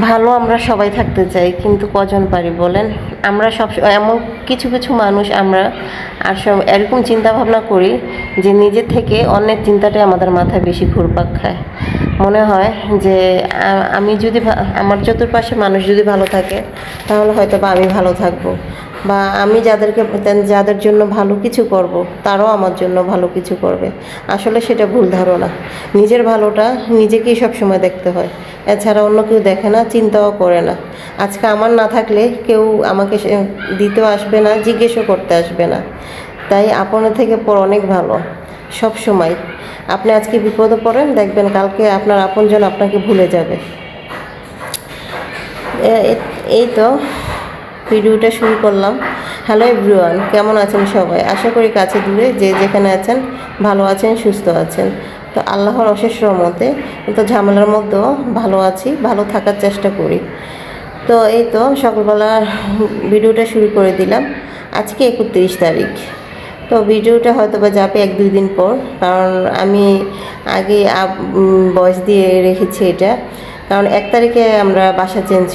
ভালো আমরা সবাই থাকতে চাই, কিন্তু কজন পারি বলেন? আমরা সব এমন কিছু কিছু মানুষ আমরা আর সব এরকম চিন্তাভাবনা করি যে নিজে থেকে অন্যের চিন্তাটাই আমাদের মাথায় বেশি ঘুরপাক খায়। মনে হয় যে আমি যদি আমার চতুর্পাশে মানুষ যদি ভালো থাকে, তাহলে হয়তো বা আমি ভালো থাকব। বা আমি যাদেরকে যাদের জন্য ভালো কিছু করব, তারাও আমার জন্য ভালো কিছু করবে। আসলে সেটা ভুল ধারণা। নিজের ভালোটা নিজেকেই সবসময় দেখতে হয়। এছাড়া অন্য কেউ দেখে না, চিন্তাও করে না। আজকে আমার না থাকলে কেউ আমাকে দিতেও আসবে না, জিজ্ঞেসও করতে আসবে না। তাই আপনের থেকে পর অনেক ভালো। সব সময় আপনি আজকে বিপদে পড়েন, দেখবেন কালকে আপনার আপনজন আপনাকে ভুলে যাবে। এই তো। ভিডিওটা শুরু করলাম। হ্যালো এভরিওয়ান কেমন আছেন সবাই? আশা করি কাছে দূরে যে যেখানে আছেন, ভালো আছেন, সুস্থ আছেন। তো আল্লাহর অশেষ রহমতে তো ঝামেলার মধ্যেও ভালো আছি, ভালো থাকার চেষ্টা করি। তো এই তো সকালবেলা ভিডিওটা শুরু করে দিলাম। আজকে একত্রিশ তারিখ। তো ভিডিওটা হয়তো বা যাবে এক দুই দিন পর, কারণ আমি আগে বয়স দিয়ে রেখেছি এটা। কারণ এক তারিখে আমরা বাসা চেঞ্জ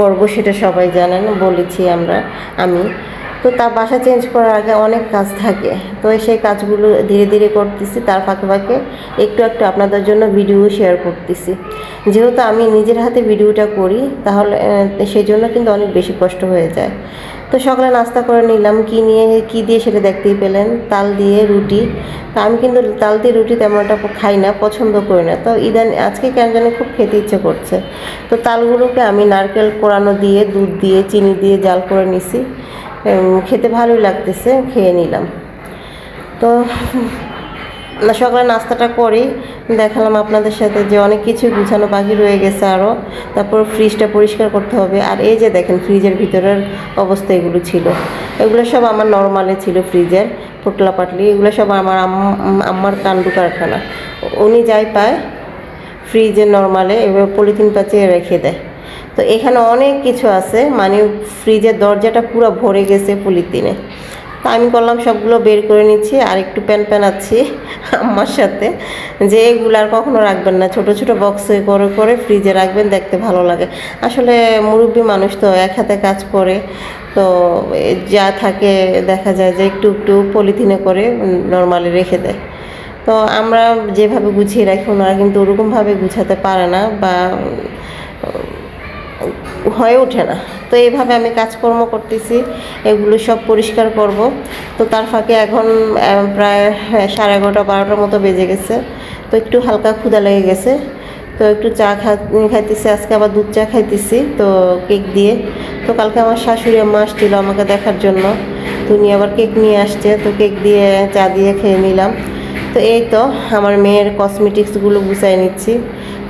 করব সেটা সবাই জানেন বলেছি আমরা, আমি। তো তার বাসা চেঞ্জ করার আগে অনেক কাজ থাকে। তো সেই কাজগুলো ধীরে ধীরে করতেছি, তার ফাঁকে ফাঁকে একটু একটু আপনাদের জন্য ভিডিও শেয়ার করতেছি। যেহেতু আমি নিজের হাতে ভিডিওটা করি, তাহলে সেই জন্য কিন্তু অনেক বেশি কষ্ট হয়ে যায়। তো সকালে নাস্তা করে নিলাম। কি নিয়ে, কি দিয়ে সেটা দেখতেই পেলেন? তাল দিয়ে রুটি। তা আমি কিন্তু তাল দিয়ে রুটি তেমন একটা খাই না, পছন্দ করি না। তো ইদান আজকে কেন জানি খুব খেতে ইচ্ছে করছে। তো তালগুলোকে আমি নারকেল কোরানো দিয়ে, দুধ দিয়ে, চিনি দিয়ে জাল করে নিছি। খেতে ভালোই লাগতেছে, খেয়ে নিলাম। তো সকালে নাস্তাটা করি, দেখালাম আপনাদের সাথে যে অনেক কিছু গুছানো বাকি রয়ে গেছে আরও তারপর ফ্রিজটা পরিষ্কার করতে হবে। আর এই যে দেখেন ফ্রিজের ভিতরের অবস্থা এগুলো ছিল। এগুলো সব আমার নর্মালে ছিল ফ্রিজের পোটলা পাটলি, এগুলো সব আমার আম- আম্মার কান্ডু কারখানা। উনি যাই পায় ফ্রিজে নর্মালে এবার পলিথিন পাচিয়ে রেখে দেয়। তো এখানে অনেক কিছু আছে মানে ফ্রিজের দরজাটা পুরো ভরে গেছে পলিথিনে তা আমি করলাম সবগুলো বের করে নিচ্ছি, আর একটু প্যান প্যান আছি আমার সাথে। যে এগুলো আর কখনো রাখবেন না, ছোট ছোট বক্সে করে করে ফ্রিজে রাখবেন, দেখতে ভালো লাগে। আসলে মুরব্বী মানুষ তো এক হাতে কাজ করে, তো যা থাকে দেখা যায় যে একটু একটু পলিথিনে করে নর্মালি রেখে দেয়। তো আমরা যেভাবে গুছিয়ে রাখি, ওনারা কিন্তু ওরকমভাবে গুছাতে পারে না বা হয়ে ওঠে না। তো এইভাবে আমি কাজকর্ম করতেছি এগুলো সব পরিষ্কার করব। তো তার ফাঁকে এখন প্রায় হ্যাঁ, সাড়ে এগারোটা বারোটার মতো বেজে গেছে। তো একটু হালকা ক্ষুদা লেগে গেছে। তো একটু চা খা খাইতেছি আজকে আবার দুধ চা খাইতেছি তো কেক দিয়ে। তো কালকে আমার শাশুড়ি আম্মা আসছিল আমাকে দেখার জন্য। তো উনি আবার কেক নিয়ে আসছে তো কেক দিয়ে চা দিয়ে খেয়ে নিলাম। তো এই তো আমার মেয়ের কসমেটিক্সগুলো গুছাই নিচ্ছি।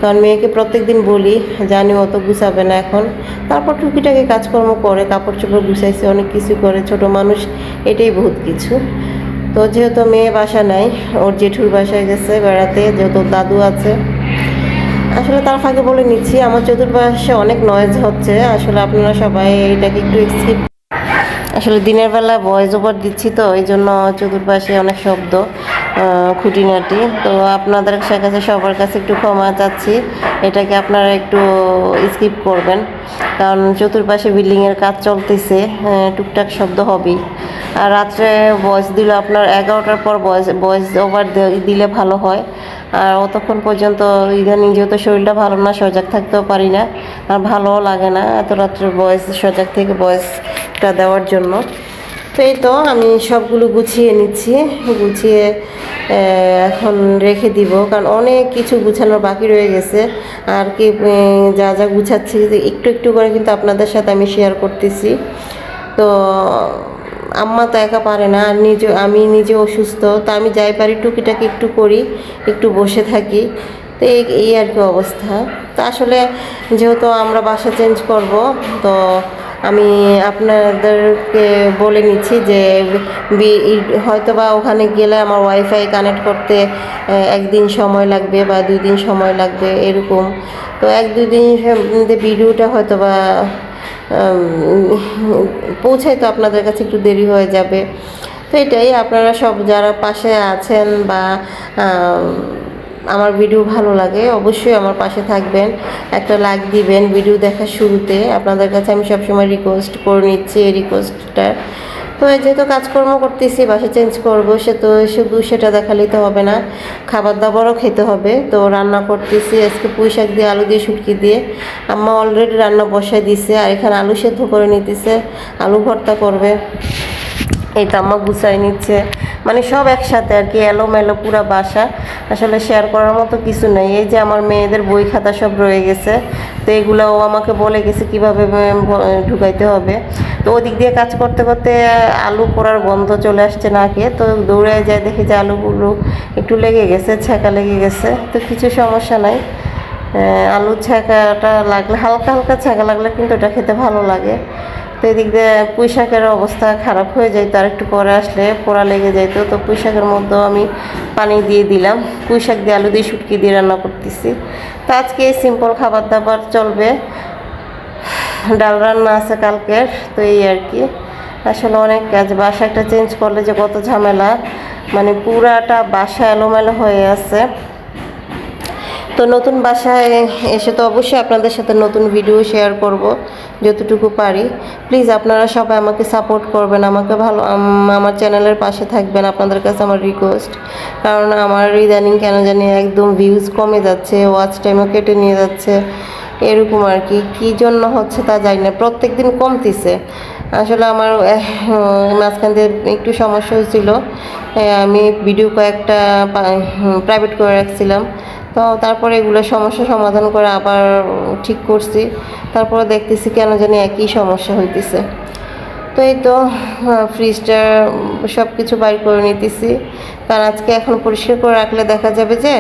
কারণ মেয়েকে প্রত্যেক দিন বলি, জানি অত গুছাবে না এখন। তারপর টুকিটাকি কাজকর্ম করে, কাপড় চোপড় গুছাইছে, অনেক কিছু করে। ছোট মানুষ, এটাই বহুত কিছু। তো যেহেতু মেয়ে বাসা নাই, ওর জেঠুর বাসায় গেছে বেড়াতে, যেহেতু দাদু আছে। আসলে তার ফাঁকে বলে নিচ্ছি, আমার চতুর্পাশে অনেক নয়েজ হচ্ছে। আসলে আপনারা সবাই এটাকে একটু স্কিপ আসলে দিনের বেলা ভয়েস ওভার দিচ্ছি তো, এই জন্য চতুর্পাশে অনেক শব্দ খুঁটিনাটি। তো আপনাদের কাছে, সবার কাছে একটু ক্ষমা চাচ্ছি। এটাকে আপনারা একটু স্কিপ করবেন। কারণ চতুর্পাশে বিল্ডিংয়ের কাজ চলতেছে টুকটাক শব্দ হবেই। আর রাত্রে ভয়েস দিলে আপনার এগারোটার পর ভয়েস ভয়েস ওভার দিলে ভালো হয়। আর অতক্ষণ পর্যন্ত ইদানিং যেহেতু শরীরটা ভালো না, সজাগ থাকতেও পারি না। আর ভালোও লাগে না। এত রাত্রে বয়স সজাগ থেকে বয়সটা দেওয়ার জন্য। তো এই তো আমি সবগুলো গুছিয়ে নিচ্ছি, গুছিয়ে এখন রেখে দিব, কারণ অনেক কিছু গুছানোর বাকি রয়ে গেছে। আর কি যা যা গুছাচ্ছি একটু একটু করে কিন্তু আপনাদের সাথে আমি শেয়ার করতেছি। তো আম্মা তো একা পারে না, আর নিজে, আমি নিজে অসুস্থ, তো আমি যাই পারি, টুকিটাকি একটু করি, একটু বসে থাকি। তো এই আর কি অবস্থা। তো আসলে যেহেতু আমরা বাসা চেঞ্জ করব, তো আমি আপনাদেরকে বলে নিচ্ছি যে বি- ই- হয়তো বা ওখানে গেলে আমার ওয়াইফাই কানেক্ট করতে একদিন সময় লাগবে বা দুই দিন সময় লাগবে এরকম। তো এক দুই দিন ভিডিওটা হয়তো বা পৌঁছাই তো আপনাদের কাছে একটু দেরি হয়ে যাবে। তো এটাই, আপনারা সব যারা পাশে আছেন বা আমার ভিডিও ভালো লাগে, অবশ্যই আমার পাশে থাকবেন, একটা লাইক দিবেন ভিডিও দেখার শুরুতে। আপনাদের কাছে আমি সবসময় রিকোয়েস্ট করে নিচ্ছি এই রিকোয়েস্টটা তো যেহেতু কাজকর্ম করতেছি, বাসা চেঞ্জ করব, সে তো শুধু সেটা দেখালেই তো হবে না খাবার দাবারও খেতে হবে। তো রান্না করতেছি, আজকে পুঁই শাক দিয়ে আলু দিয়ে শুটকি দিয়ে। আম্মা অলরেডি রান্না বসায় দিছে, আর এখানে আলু সেদ্ধ করে নিতেছে, আলু ভর্তা করবে। এই তো আম্মা গুছাই নিচ্ছে। মানে সব একসাথে আর কি, এলোমেলো পুরা বাসা। আসলে শেয়ার করার মতো কিছু নেই। এই যে আমার মেয়েদের বই খাতা সব রয়ে গেছে, তো এগুলো ও আমাকে বলে গেছে কীভাবে ঢুকাইতে হবে। তো ওদিক দিয়ে কাজ করতে করতে আলু পোড়ার গন্ধ চলে আসছে নাকে, তো দৌড়ে যায় দেখি যে আলুগুলো একটু লেগে গেছে, ছ্যাঁকা লেগে গেছে, তো কিছু সমস্যা নাই। আলু ছ্যাঁকাটা লাগলে, হালকা হালকা ছ্যাঁকা লাগলে কিন্তু এটা খেতে ভালো লাগে। তো এদিক দিয়ে পুঁই শাকের অবস্থা খারাপ হয়ে যাইতো আর একটু পরে আসলে পোড়া লেগে যাইতো তো। পুঁই শাকের মধ্যেও আমি পানি দিয়ে দিলাম। পুঁই শাক দিয়ে আলু দিয়ে শুটকি দিয়ে রান্না করতেছি। তো আজকে এই সিম্পল খাবার দাবার চলবে। ডাল রান্না আছে কালকের, তো এই আর কি। আসলে অনেক কাজ বাসা একটা চেঞ্জ করলে যে কত ঝামেলা। মানে পুরাটা বাসা এলোমেলো হয়ে আছে। তো নতুন বাসায় এসে তো অবশ্যই আপনাদের সাথে নতুন ভিডিও শেয়ার করব, যতটুকু পারি। প্লিজ আপনারা সবাই আমাকে সাপোর্ট করবেন, আমাকে ভালো আমার চ্যানেলের পাশে থাকবেন, আপনাদের কাছে আমার রিকোয়েস্ট কারণ আমার ইদানিং কেন জানি একদম ভিউজ কমে যাচ্ছে ওয়াচ টাইমও কেটে নিয়ে যাচ্ছে। এরকম আর কি, কী জন্য হচ্ছে তা জানি না, প্রত্যেক দিন কমতিছে। আসলে আমার মাঝখান দিয়ে একটু সমস্যা হয়েছিল আমি ভিডিও কয়েকটা প্রাইভেট করে রাখছিলাম। তো তারপরে এগুলো সমস্যা সমাধান করে আবার ঠিক করছি। তারপরে দেখতেছি কেন জানি একই সমস্যা হইতেছে। তো এই তো ফ্রিজটা সব কিছু বাইর করে নিতেছি। কারণ আজকে এখন পরিষ্কার করে রাখলে দেখা যাবে যে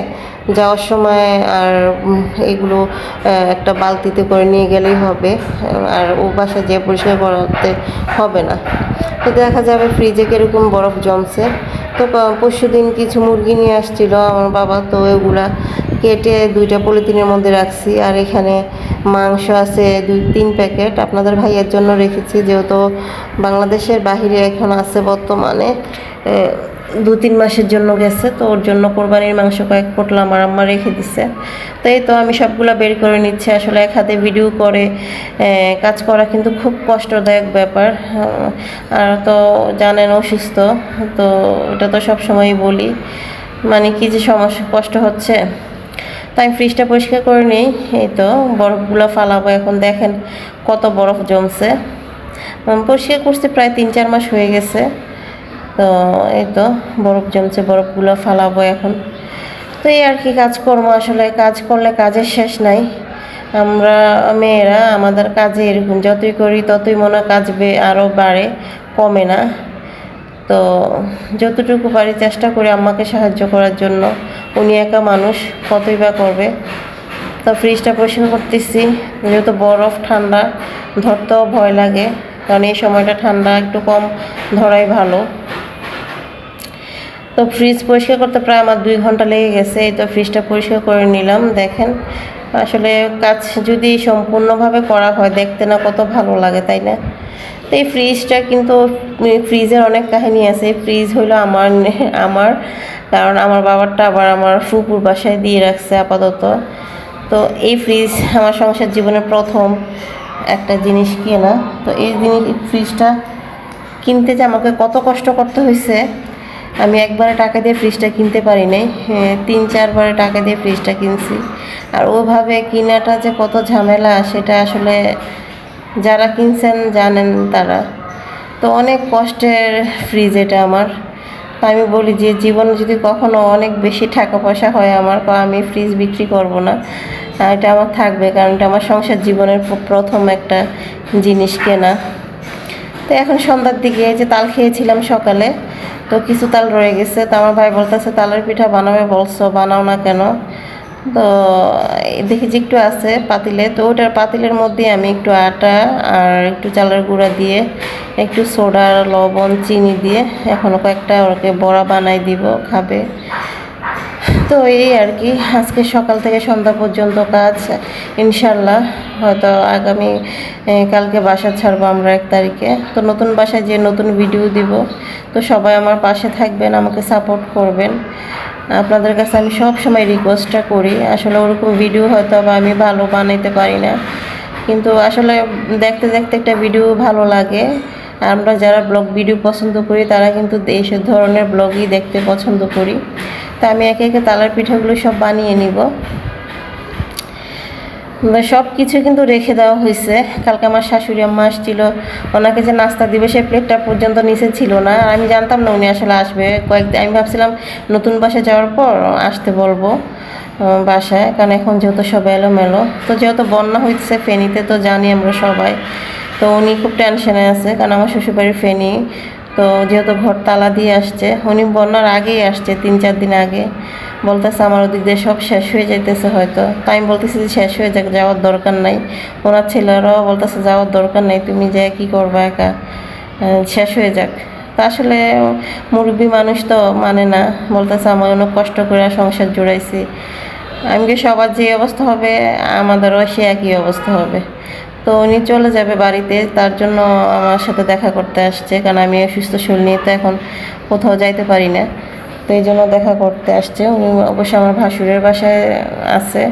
যাওয়ার সময় আর এগুলো একটা বালতিতে করে নিয়ে গেলেই হবে। আর ও বাসা যেয়ে পরিষ্কার করতে হবে না। তো দেখা যাবে ফ্রিজে কীরকম বরফ জমছে। তো পরশু দিন কিছু মুরগি নিয়ে আসছিল, আমার বাবা তো এগুলা কেটে দুইটা পলিথিনের মধ্যে রাখছি। আর এখানে মাংস আছে দুই, তিন প্যাকেট। আপনাদের ভাইয়ের জন্য রেখেছি, যেহেতু বাংলাদেশের বাহিরে এখন আছে বর্তমানে। দু, তিন মাসের জন্য গেছে, তো ওর জন্য কোরবানির মাংস কয়েক পোটলা আমার আম্মা রেখে দিছে। তো এই তো আমি সবগুলা বের করে নিচ্ছি। আসলে এক হাতে ভিডিও করে কাজ করা কিন্তু খুব কষ্টদায়ক ব্যাপার। আর তো জানেন অসুস্থ, তো এটা তো সবসময়ই বলি। মানে কি যে সমস্যা, কষ্ট হচ্ছে? তো আমি ফ্রিজটা পরিষ্কার করে নিই। এই তো, বরফগুলো ফালাবো এখন, দেখেন কত বরফ জমছে। পরিষ্কার করতে প্রায় তিন চার মাস হয়ে গেছে। তো, এই তো, বরফ জমছে, বরফগুলো ফালাবো এখন। তো এই আর কি কাজকর্ম, আসলে কাজ করলে কাজের শেষ নাই। আমরা মেয়েরা, আমাদের কাজে এরকম, যতই করি ততই মনে কাজ আরও বাড়ে, কমে না। তো যতটুকু পারি চেষ্টা করি আম্মাকে সাহায্য করার জন্য। উনি একা মানুষ, কতই বা করবে। তো ফ্রিজটা পরিষ্কার করতেছি। যেহেতু বরফ, ঠান্ডা, ধরতেও ভয় লাগে। কারণ এই সময়টা ঠান্ডা একটু কম ধরাই ভালো। তো ফ্রিজ পরিষ্কার করতে প্রায় আমার দুই ঘণ্টা লেগে গেছে। এই তো ফ্রিজটা পরিষ্কার করে নিলাম, দেখেন। আসলে কাজ যদি সম্পূর্ণভাবে করা হয়, দেখতে না কত ভালো লাগে, তাই না? তো এই ফ্রিজটা কিন্তু ফ্রিজের অনেক কাহিনী আছে। ফ্রিজ হলো আমার আমার কারণ আমার বাবারটা আবার আমার ফুপুর বাসায় দিয়ে রাখছে আপাতত। তো এই ফ্রিজ আমার সংসার জীবনের প্রথম একটা জিনিস কেনা। তো এই জিনিস ফ্রিজটা কিনতে যে আমাকে কত কষ্ট করতে হয়েছে আমি একবারে টাকা দিয়ে ফ্রিজটা কিনতে পারি নাই। হ্যাঁ, তিন চারবারে টাকা দিয়ে ফ্রিজটা কিনছি। আর ওভাবে কিনাটা যে কত ঝামেলা সেটা আসলে যারা কিনছেন জানেন তারা। তো অনেক কষ্টের ফ্রিজ এটা আমার। তো আমি বলি যে জীবনে যদি কখনো অনেক বেশি টাকা পয়সা হয় আমার আমি ফ্রিজ বিক্রি করব না। এটা আমার থাকবে, কারণ এটা আমার সংসার জীবনের প্রথম একটা জিনিস কেনা। তো এখন সন্ধ্যার দিকে যে তাল খেয়েছিলাম সকালে, তো কিছু তাল রয়ে গেছে। তো আমার ভাই বলতেছে, তালের পিঠা বানাবে বলছো, বানাও না কেন? তো দেখি যে একটু আছে পাতিলে। তো ওটার পাতিলের মধ্যে আমি একটু আটা আর একটু চালের গুঁড়া দিয়ে, একটু সোডা, লবণ, চিনি দিয়ে এখন কয়েকটা ওকে বড়া বানাই দিব, খাবে। তো এই আর কি, আজকে সকাল থেকে সন্ধ্যা পর্যন্ত কাজ ইনশাল্লাহ হয়তো আগামী কালকে বাসা ছাড়বো আমরা এক তারিখে। তো নতুন বাসায় যে নতুন ভিডিও দিব, তো সবাই আমার পাশে থাকবেন, আমাকে সাপোর্ট করবেন। আপনাদের কাছে আমি সব সময় রিকোয়েস্টটা করি। আসলে ওরকম ভিডিও হয়তো বা আমি ভালো বানাইতে পারি না। কিন্তু আসলে দেখতে দেখতে একটা ভিডিও ভালো লাগে। আমরা যারা ব্লগ ভিডিও পছন্দ করি, তারা কিন্তু এইসব ধরনের ব্লগই দেখতে পছন্দ করি। তা আমি একে একে তালার পিঠাগুলো সব বানিয়ে নিব। সব কিছু কিন্তু রেখে দেওয়া হয়েছে। কালকে আমার শাশুড়ি আম্মা আসছিল, ওনাকে যে নাস্তা দিবে সেই প্লেটটা পর্যন্ত নিচে ছিল না। আর আমি জানতাম না উনি আসলে আসবে। কয়েকদিন আমি ভাবছিলাম নতুন বাসায় যাওয়ার পর আসতে বলব বাসায়, কারণ এখন যেহেতু সব এলোমেলো। তো যেহেতু বন্যা হইতেছে ফেনীতে, তো জানি আমরা সবাই। তো উনি খুব টেনশনে আছে, কারণ আমার শ্বশুরবাড়ির ফেনী। তো যেহেতু ঘর তালা দিয়ে আসছে, উনি বন্যার আগেই আসছে, তিন চার দিন আগে। বলতেছে আমার ওদিক দিয়ে সব শেষ হয়ে যাইতেছে হয়তো। তাই আমি বলতেছি যে শেষ হয়ে যাক, যাওয়ার দরকার নাই। ওনার ছেলেরাও বলতেছে যাওয়ার দরকার নাই, তুমি যে কি করবা একা? শেষ হয়ে যাক। তা আসলে মুরব্বী মানুষ তো মানে না, বলতেছে আমার অনেক কষ্ট করে সংসার জুড়াইছি। আমি সবার যে অবস্থা হবে, আমাদেরও সে একই অবস্থা হবে। তো উনি চলে যাবে বাড়িতে, তার জন্য আমার সাথে দেখা করতে আসছে। কারণ আমি অসুস্থ শরীর নিয়ে তো এখন কোথাও যাইতে পারি না। তো এই জন্য দেখা করতে আসছে। উনি অবশ্য আমার ভাসুরের বাসায় আছে।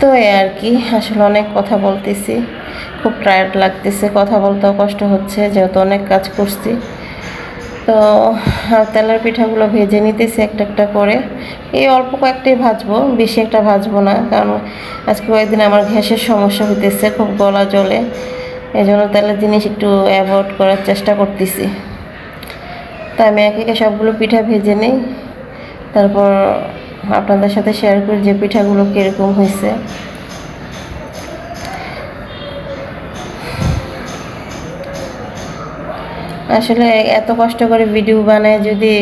তো এই আর কি, আসলে অনেক কথা বলতেছি। খুব টায়ার্ড লাগতেছে, কথা বলতেও কষ্ট হচ্ছে, যেহেতু অনেক কাজ করছি। তো তেলের পিঠাগুলো ভেজে নিতেছি একটা একটা করে। এই অল্প কয়েকটাই ভাজবো, বেশি একটা ভাজবো না, কারণ আজকে কয়েকদিন আমার গ্যাসের সমস্যা হইতেছে, খুব গলা জলে এই জন্য তেলের জিনিস একটু অ্যাভয়েড করার চেষ্টা করতেছি। তো আমি একে একে সবগুলো পিঠা ভেজে নিই। তারপর আপনাদের সাথে শেয়ার করি যে পিঠাগুলো কীরকম হয়েছে। আসলে এত কষ্ট করে ভিডিও বানায়, যদি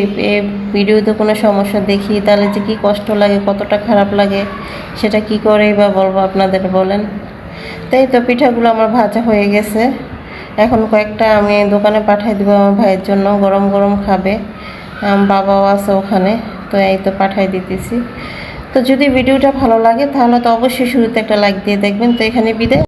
ভিডিওতে কোনো সমস্যা দেখি, তাহলে যে কি কষ্ট লাগে, কতটা খারাপ লাগে, সেটা কি করেই বা বলব আপনাদের বলেন? তাই তো পিঠাগুলো আমার ভাজা হয়ে গেছে। এখন কয়েকটা আমি দোকানে পাঠিয়ে দেবো আমার ভাইয়ের জন্য, গরম গরম খাবে। বাবাও আছে ওখানে, তো এই তো পাঠিয়ে দিতেছি। তো যদি ভিডিওটা ভালো লাগে, তাহলে তো অবশ্যই শুরুতে একটা লাইক দিয়ে দেখবেন। তো এখানে বিদায়।